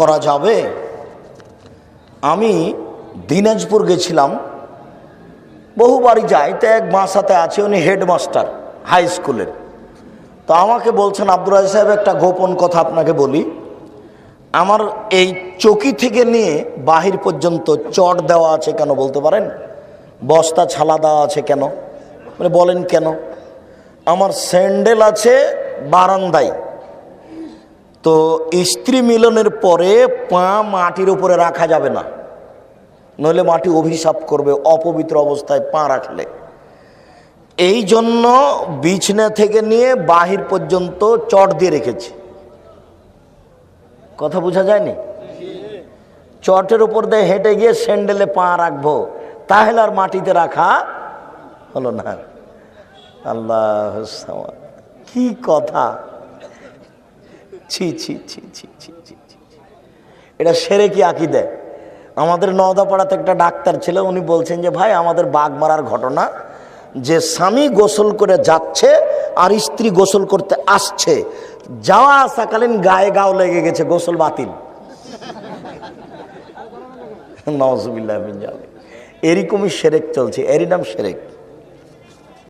করা যাবে? আমি দিনাজপুর গেছিলাম। বহুবারই যাই তো এক মা সাথে আছে, উনি হেডমাস্টার হাই স্কুলের। তো আমাকে বলছেন আব্দুল রাজি সাহেব, একটা গোপন কথা আপনাকে বলি। আমার এই চকি থেকে নিয়ে বাহির পর্যন্ত চট দেওয়া আছে কেন বলতে পারেন? বস্তা, ছালা দেওয়া আছে কেন? মানে বলেন কেন? আমার স্যান্ডেল আছে বারান্দায়। তো স্ত্রী মিলনের পরে পা মাটির উপরে রাখা যাবে না। নইলে মাটি অভিশাপ করবে, অপবিত্র অবস্থায় পা রাখলে। এই জন্য বিছনা থেকে নিয়ে বাহির পর্যন্ত চট দিয়ে রেখেছি। কথা বোঝা যায়নি? চটের উপর দিয়ে হেঁটে গিয়ে স্যান্ডেলে পা রাখব, তাহলে আর মাটিতে রাখা হলো না। আল্লাহ কি কথা? ছি ছি ছি ছি ছি ছি। এটা সেরে কি আঁকি দেয় আমাদের নওদাপাড়াতে একটা ডাক্তার ছিল, উনি বলছেন যে, ভাই, আমাদের বাঘ মারার ঘটনা, যে স্বামী গোসল করে যাচ্ছে আর স্ত্রী গোসল করতে আসছে, যাওয়া আসাকালীন গায়ে গাও লেগে গেছে, গোসল বাতিল। নজবিল্লাহ এরকমই সেরেক চলছে, এরই নাম সেরেক।